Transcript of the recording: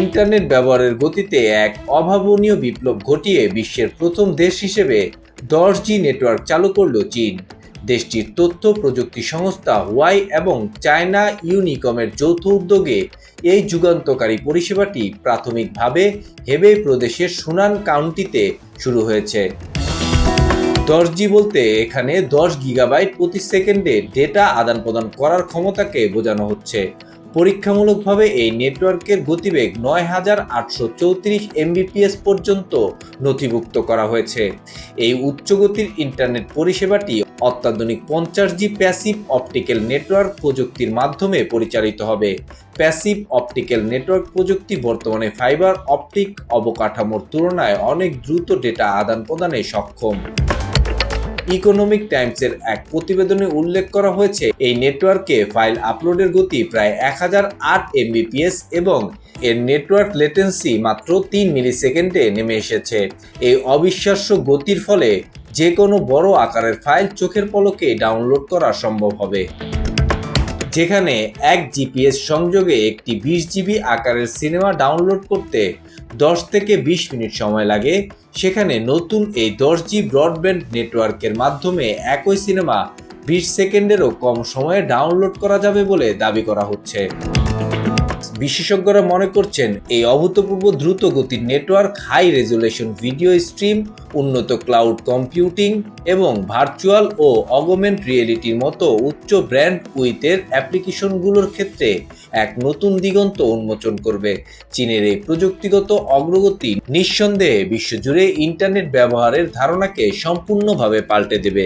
Internet ব্যবহারের গতিতে এক অভাবনীয় বিপ্লব ঘটিয়ে বিশ্বের প্রথম দেশ হিসেবে দশ জি নেটওয়ার্ক চালু করল চীন। দেশটির তথ্য প্রযুক্তি সংস্থা ওয়াই এবং চায়না ইউনিকমের যৌথ উদ্যোগে এই যুগান্তকারী পরিষেবাটি প্রাথমিকভাবে হেবে প্রদেশের সুনান কাউন্টিতে শুরু হয়েছে। দশ জি বলতে এখানে দশ গিগাবাইট প্রতি সেকেন্ডে ডেটা আদান প্রদান করার ক্ষমতাকে বোঝানো হচ্ছে। পরীক্ষামূলকভাবে এই নেটওয়ার্কের গতিবেগ নয় হাজার আটশো চৌত্রিশ এমবিপিএস পর্যন্ত নথিভুক্ত করা হয়েছে। এই উচ্চগতির ইন্টারনেট পরিষেবাটি অত্যাধুনিক পঞ্চাশ জি প্যাসিভ অপটিক্যাল নেটওয়ার্ক প্রযুক্তির মাধ্যমে পরিচালিত হবে। প্যাসিভ অপটিক্যাল নেটওয়ার্ক প্রযুক্তি বর্তমানে ফাইবার অপটিক অবকাঠামোর তুলনায় অনেক দ্রুত ডেটা আদান প্রদানে সক্ষম। ইকোনমিক টাইমসের এক প্রতিবেদনে উল্লেখ করা হয়েছে, এই নেটওয়ার্কে ফাইল আপলোডের গতি প্রায় এক হাজার আট এমবিপিএস এবং এর নেটওয়ার্ক লেটেন্সি মাত্র তিন মিলি সেকেন্ডে নেমে এসেছে। এই অবিশ্বাস্য গতির ফলে যে কোনো বড় আকারের ফাইল চোখের পলকে ডাউনলোড করা সম্ভব হবে। যেখানে এক জিপিএস সংযোগে একটি বিশ জিবি আকারের সিনেমা ডাউনলোড করতে দশ থেকে বিশ মিনিট সময় লাগে, সেখানে নতুন এই দশ জি ব্রডব্যান্ড নেটওয়ার্কের মাধ্যমে একই সিনেমা বিশ সেকেন্ডেরও কম সময়ে ডাউনলোড করা যাবে বলে দাবি করা হচ্ছে। বিশেষজ্ঞরা মনে করছেন এই অভূতপূর্ব দ্রুত গতির network high resolution video stream উন্নত ক্লাউড কম্পিউটিং এবং ভার্চুয়াল ও অগমেন্ট রিয়েলিটির মতো উচ্চ ব্র্যান্ড উইথের অ্যাপ্লিকেশনগুলোর ক্ষেত্রে এক নতুন দিগন্ত উন্মোচন করবে। চীনের এই প্রযুক্তিগত অগ্রগতি নিঃসন্দেহে বিশ্বজুড়ে ইন্টারনেট ব্যবহারের ধারণাকে সম্পূর্ণভাবে পাল্টে দেবে।